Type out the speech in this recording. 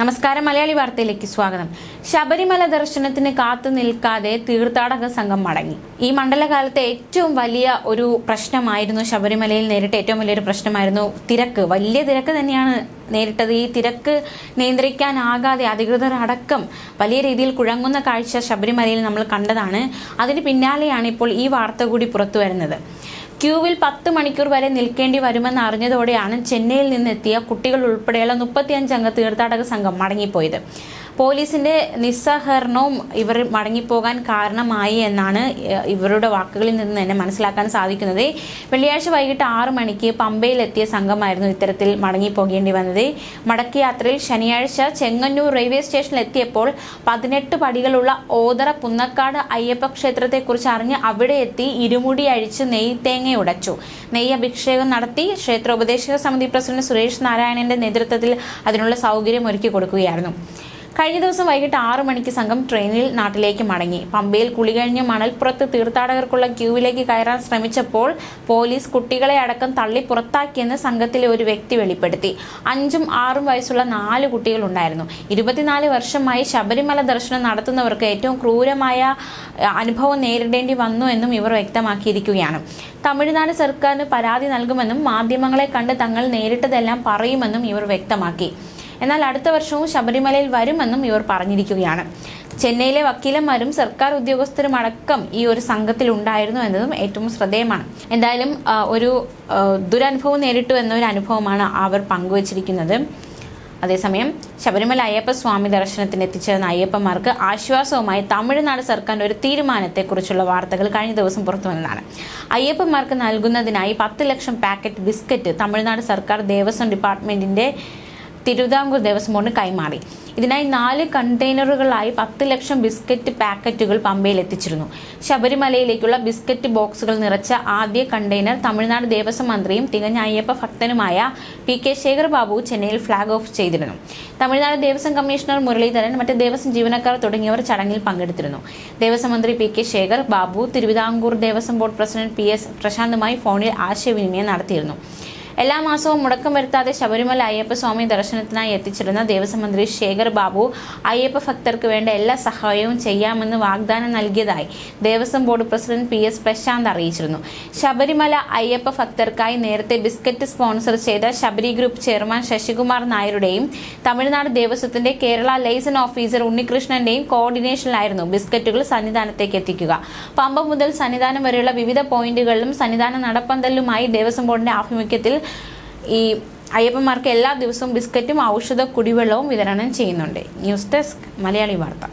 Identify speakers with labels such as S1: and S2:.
S1: നമസ്കാരം മലയാളി വാർത്തയിലേക്ക് സ്വാഗതം. ശബരിമല ദർശനത്തിന് കാത്തു നിൽക്കാതെ തീർത്ഥാടക സംഘം മടങ്ങി. ഈ മണ്ഡലകാലത്തെ ഏറ്റവും വലിയ ഒരു പ്രശ്നമായിരുന്നു ശബരിമലയിൽ നേരിട്ട ഏറ്റവും വലിയൊരു പ്രശ്നമായിരുന്നു തിരക്ക്. വലിയ തിരക്ക് തന്നെയാണ് നേരിട്ടത്. ഈ തിരക്ക് നിയന്ത്രിക്കാനാകാതെ അധികൃതർ അടക്കം വലിയ രീതിയിൽ കുഴങ്ങുന്ന കാഴ്ച ശബരിമലയിൽ നമ്മൾ കണ്ടതാണ്. അതിന് പിന്നാലെയാണ് ഇപ്പോൾ ഈ വാർത്ത കൂടി പുറത്തു വരുന്നത്. ക്യൂവിൽ പത്ത് മണിക്കൂർ വരെ നിൽക്കേണ്ടി വരുമെന്ന് അറിഞ്ഞതോടെയാണ് ചെന്നൈയിൽ നിന്നെത്തിയ കുട്ടികൾ ഉൾപ്പെടെയുള്ള മുപ്പത്തിയഞ്ചംഗ തീർത്ഥാടക സംഘം മടങ്ങിപ്പോയത്. പോലീസിന്റെ നിസ്സഹകരണവും ഇവർ മടങ്ങിപ്പോകാൻ കാരണമായി എന്നാണ് ഇവരുടെ വാക്കുകളിൽ നിന്ന് തന്നെ മനസ്സിലാക്കാൻ സാധിക്കുന്നത്. വെള്ളിയാഴ്ച വൈകിട്ട് ആറു മണിക്ക് പമ്പയിലെത്തിയ സംഘമായിരുന്നു ഇത്തരത്തിൽ മടങ്ങിപ്പോകേണ്ടി വന്നത്. മടക്കയാത്രയിൽ ശനിയാഴ്ച ചെങ്ങന്നൂർ റെയിൽവേ സ്റ്റേഷനിൽ എത്തിയപ്പോൾ പതിനെട്ട് പടികളുള്ള ഓതറ പുന്നക്കാട് അയ്യപ്പ ക്ഷേത്രത്തെക്കുറിച്ച് അറിഞ്ഞ് അവിടെ എത്തി ഇരുമുടി അഴിച്ച് നെയ് തേങ്ങ ഉടച്ചു. നെയ്യ് അഭിഷേകം നടത്തി ക്ഷേത്രോപദേശക സമിതി പ്രസിഡന്റ് സുരേഷ് നാരായണന്റെ നേതൃത്വത്തിൽ അതിനുള്ള സൗകര്യം ഒരുക്കി കൊടുക്കുകയായിരുന്നു. കഴിഞ്ഞ ദിവസം വൈകിട്ട് ആറു മണിക്ക് സംഘം ട്രെയിനിൽ നാട്ടിലേക്ക് മടങ്ങി. പമ്പയിൽ കുളി കഴിഞ്ഞ് മണൽപ്പുറത്ത് തീർത്ഥാടകർക്കുള്ള ക്യൂവിലേക്ക് കയറാൻ ശ്രമിച്ചപ്പോൾ പോലീസ് കുട്ടികളെ അടക്കം തള്ളി പുറത്താക്കിയെന്ന് സംഘത്തിലെ ഒരു വ്യക്തി വെളിപ്പെടുത്തി. അഞ്ചും ആറും വയസ്സുള്ള നാല് കുട്ടികളുണ്ടായിരുന്നു. ഇരുപത്തിനാല് വർഷമായി ശബരിമല ദർശനം നടത്തുന്നവർക്ക് ഏറ്റവും ക്രൂരമായ അനുഭവം നേരിടേണ്ടി വന്നു എന്നും ഇവർ വ്യക്തമാക്കിയിരിക്കുകയാണ്. തമിഴ്നാട് സർക്കാരിന് പരാതി നൽകുമെന്നും മാധ്യമങ്ങളെ കണ്ട് തങ്ങൾ നേരിട്ടതെല്ലാം പറയുമെന്നും ഇവർ വ്യക്തമാക്കി. എന്നാൽ അടുത്ത വർഷവും ശബരിമലയിൽ വരുമെന്നും ഇവർ പറഞ്ഞിരിക്കുകയാണ്. ചെന്നൈയിലെ വക്കീലന്മാരും സർക്കാർ ഉദ്യോഗസ്ഥരും അടക്കം ഈ ഒരു സംഘത്തിൽ ഉണ്ടായിരുന്നു എന്നതും ഏറ്റവും ശ്രദ്ധേയമാണ്. എന്തായാലും ഒരു ദുരനുഭവം നേരിട്ടു എന്നൊരു അനുഭവമാണ് അവർ പങ്കുവച്ചിരിക്കുന്നത്. അതേസമയം ശബരിമല അയ്യപ്പ സ്വാമി ദർശനത്തിന് എത്തിച്ചേർന്ന അയ്യപ്പന്മാർക്ക് ആശ്വാസവുമായി തമിഴ്നാട് സർക്കാരിന്റെ ഒരു തീരുമാനത്തെക്കുറിച്ചുള്ള വാർത്തകൾ കഴിഞ്ഞ ദിവസം പുറത്തു വന്നതാണ്. അയ്യപ്പന്മാർക്ക് നൽകുന്നതിനായി പത്ത് ലക്ഷം പാക്കറ്റ് ബിസ്ക്കറ്റ് തമിഴ്നാട് സർക്കാർ ദേവസ്വം ഡിപ്പാർട്ട്മെന്റിന്റെ തിരുവിതാംകൂർ ദേവസ്വം ബോർഡിന് കൈമാറി. ഇതിനായി നാല് കണ്ടെയ്നറുകളായി പത്ത് ലക്ഷം ബിസ്ക്കറ്റ് പാക്കറ്റുകൾ പമ്പയിൽ എത്തിച്ചിരുന്നു. ശബരിമലയിലേക്കുള്ള ബിസ്ക്കറ്റ് ബോക്സുകൾ നിറച്ച ആദ്യ കണ്ടെയ്നർ തമിഴ്നാട് ദേവസ്വം മന്ത്രിയും തികഞ്ഞ അയ്യപ്പ ഭക്തനുമായ പി കെ ശേഖർ ബാബു ചെന്നൈയിൽ ഫ്ളാഗ് ഓഫ് ചെയ്തിരുന്നു. തമിഴ്നാട് ദേവസ്വം കമ്മീഷണർ മുരളീധരൻ മറ്റ് ദേവസ്വം ജീവനക്കാർ തുടങ്ങിയവർ ചടങ്ങിൽ പങ്കെടുത്തിരുന്നു. ദേവസ്വം മന്ത്രി P K Sekar Babu Thiruvithamkoor Devaswom board president P S പ്രശാന്തുമായി ഫോണിൽ ആശയവിനിമയം നടത്തിയിരുന്നു. എല്ലാ മാസവും മുടക്കം വരുത്താതെ ശബരിമല അയ്യപ്പ സ്വാമി ദർശനത്തിനായി എത്തിച്ചിരുന്ന ദേവസ്വം മന്ത്രി ശേഖർ ബാബു അയ്യപ്പ ഭക്തർക്ക് വേണ്ട എല്ലാ സഹായവും ചെയ്യാമെന്ന് വാഗ്ദാനം നൽകിയതായി Devaswom board president P S Prashanth അറിയിച്ചിരുന്നു. ശബരിമല അയ്യപ്പ ഭക്തർക്കായി നേരത്തെ ബിസ്ക്കറ്റ് സ്പോൺസർ ചെയ്ത ശബരി ഗ്രൂപ്പ് ചെയർമാൻ ശശികുമാർ നായരുടെയും തമിഴ്നാട് ദേവസ്വത്തിന്റെ കേരള ലൈസൺ ഓഫീസർ ഉണ്ണികൃഷ്ണന്റെയും കോർഡിനേഷനിലായിരുന്നു ബിസ്ക്കറ്റുകൾ സന്നിധാനത്തേക്ക് എത്തിക്കുക. പമ്പ മുതൽ സന്നിധാനം വരെയുള്ള വിവിധ പോയിന്റുകളിലും സന്നിധാന നടപ്പന്തലിലുമായി ദേവസ്വം ബോർഡിന്റെ ആഭിമുഖ്യത്തിൽ ഈ അയ്യപ്പന്മാർക്ക് എല്ലാ ദിവസവും ബിസ്ക്കറ്റും ഔഷധ കുടിവെള്ളവും വിതരണം ചെയ്യുന്നുണ്ട്. ന്യൂസ് ഡെസ്ക് മലയാളി വാർത്ത.